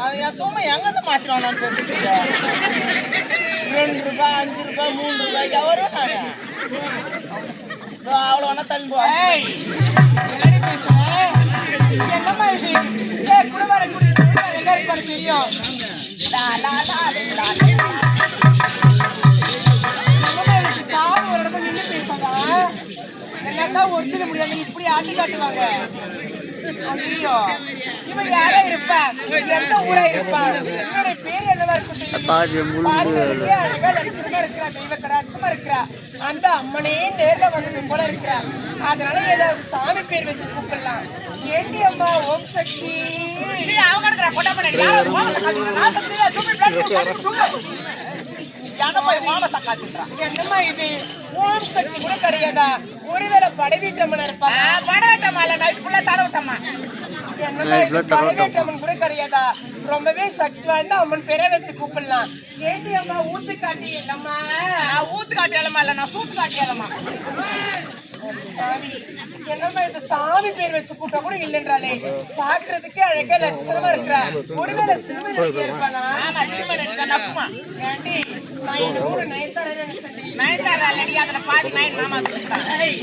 அது என் தூமை எங்கிருந்து மாத்திரம் ரெண்டு ரூபாய் அஞ்சு ரூபாய் மூணு ரூபாய்க்கு அவரும் நானு அவ்வளோ தள்ளி? என்னம்மா இது என் கூட வரக்கூடிய தோழி அழகா இருப்பாரு தெரியும் என்னதான் ஒத்துக்க முடியாது. இப்படி ஆட்டி காட்டுவாங்க. ஐயோ. இவன் யாரா இருப்பா எந்த ஊரா இருப்பா என்னோட பேர் என்னவா இருக்கும் கடாட்சமா இருக்கிறா அந்த அம்மனே நேர்ல வந்தது போல இருக்கிறா. அதனால ஏதாவது சாமி பேர் வச்சு கூப்பிடலாம். ஏண்டி அம்மா ஓம் சக்தி? என்னம்மா இது? ஓம் சக்தி கூட கிடையாதா? ஒருவேளை படவீட்டம்மன் இருப்பா படவட்டமா இல்ல நைட் ஃபுல்லா தடவட்டமா என்னம்மா இது? படவேட்டம்மன் கூட கிடையாதா? ரொம்பவே சக்தி வாய்ந்த அம்மன் பேரை வச்சு கூப்பிடலாம். ஏண்டி அம்மா ஊத்து காட்டி இல்லம்மா நான் ஊத்து காட்டியாலமா இல்ல நான் சூத்து காட்டியாலமா சாமி, என்னம்மா இது சாமி பேர் வச்சு கூப்பிட்டா கூட இல்லைன்றாலே பாக்குறதுக்கே அழகா லட்சணமா இருக்கிறா. ஒருவேளை சிறுவனுக்கு இருப்பானா ஏண்டி நான் இந்த ஊரு நயன்தாரா நினைச்சேன் நயன்தாரா அதுல பாதி நயன் மாமா சொல்றான் ஏய்,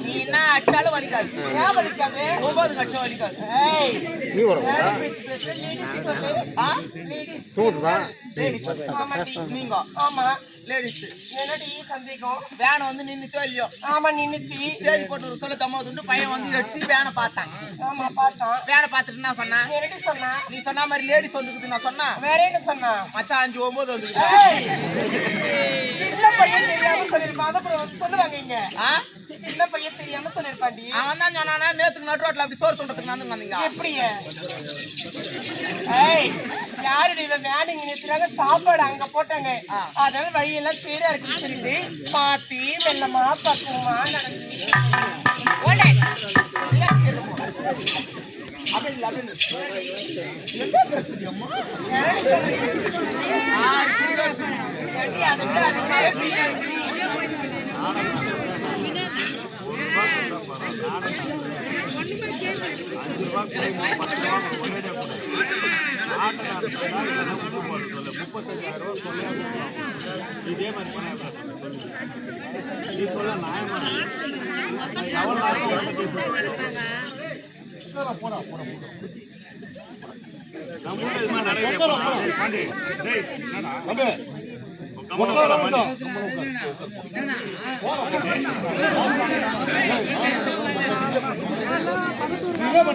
நீ என்ன அடிச்சாலும் வலிக்காது ஏன்? ஒன்பது கட்சம். லேடிஸ் ஆமாடி. நீங்க ஆமா லேடிஸ் என்னடி சந்தேகம்? வேன் வந்து நின்னுச்சோ இல்லையோ? ஆமா நின்னுச்சு. ஸ்டேஜ் போட்டு ஒரு சொல்ல தம்மா துண்டு பையன் வந்து எடுத்து வேனை பார்த்தான். ஆமா பார்த்தோம் வேனை பார்த்துட்டு என்ன சொன்னா? என்னடி சொன்னா? நீ சொன்ன மாதிரி லேடிஸ் வந்துக்குது நான் சொன்னா? வேற என்ன சொன்னா? மச்சான் அஞ்சு ஒன்பது வந்துக்குது. ஏய், சின்ன பையன் தெரியாம சொல்லிருப்பான் அதை அப்புறம் வந்து சொல்லுவாங்க இங்க. சின்ன பையன் தெரியாம சொல்லிருப்பாண்டி அவன் தான் சொன்னானா நேத்துக்கு நடு ரோட்ல அப்படி சோறு துண்டத்துக்கு வந்து வந்தீங்க எப்படி ஏய்! யாருடைய இவன் வேலைங்க நிறுத்துறாங்க? சாப்பாடு அங்க போட்டாங்க. அதனால வழியெல்லாம் தீரா இருக்குன்னு சொல்லிட்டு பாத்தி மெல்லமா பக்குவமா நடந்து. அப்படி இதே மாதிரி நீ சொல்ல நான் போடா போடா போடா